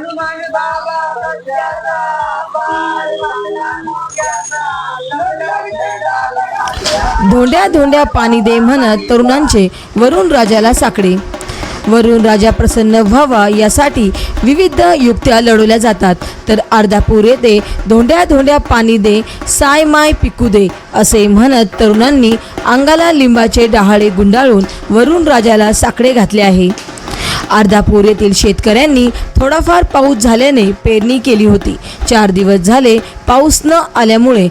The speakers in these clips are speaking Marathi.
हनुमान धोंड्या धोंड्या पाणी दे म्हणत तरुणांचे वरुण राजाला साकडे. वरुण राजा प्रसन्न व्हावा यासाठी विविध युक्त्या लढवल्या जातात. तर अर्धापूर येथे धोंड्या धोंड्या पाणी दे साय माय पिकू दे असे म्हणत तरुणांनी अंगाला लिंबाचे डहाळे गुंडाळून वरुण राजाला साकडे घातले आहे. अर्धापूर येथील शेतकऱ्यांनी थोडाफार पाऊस झाल्याने पेरणी केली होती. चार दिवस झाले पाऊस न आल्यामुळे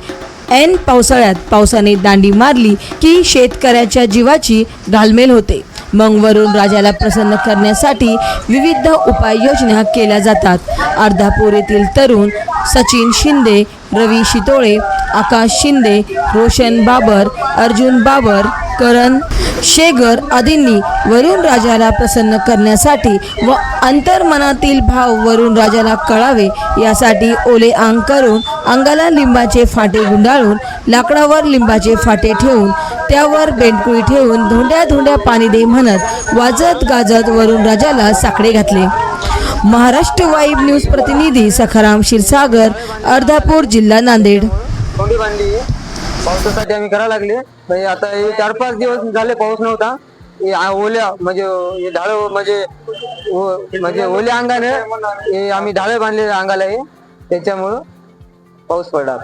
ऐन पावसाळ्यात पावसाने दांडी मारली की शेतकऱ्याच्या जीवाची घालमेल होते. मग वरून राजाला प्रसन्न करण्यासाठी विविध उपाययोजना केल्या जातात. अर्धापूर येथील तरुण सचिन शिंदे रवी शितोळे आकाश शिंदे रोशन बाबर अर्जुन बाबर करण शेगर आदींनी वरुण राजाला प्रसन्न करण्यासाठी व अंतर्मनातील भाव वरुण राजाला कळावे यासाठी ओले अंग करून अंगाला लिंबाचे फाटे गुंडाळून लाकडावर लिंबाचे फाटे ठेवून त्यावर बेंडकुळी ठेवून धोंड्या धोंड्या पाणी दे म्हणत वाजत गाजत वरुण राजाला साकडे घातले. महाराष्ट्र वाईब न्यूज प्रतिनिधी सखाराम क्षीरसागर अर्धापूर जिल्हा नांदेड. पावसासाठी आम्ही करायला लागले. म्हणजे आता हे चार पाच दिवस झाले पाऊस नव्हता. हे आ- ओल्या म्हणजे ढाळ म्हणजे ओ- म्हणजे ओल्या अंगाने हे आम्ही ढाळे बांधलेले अंगाला हे. त्याच्यामुळं पाऊस पडला.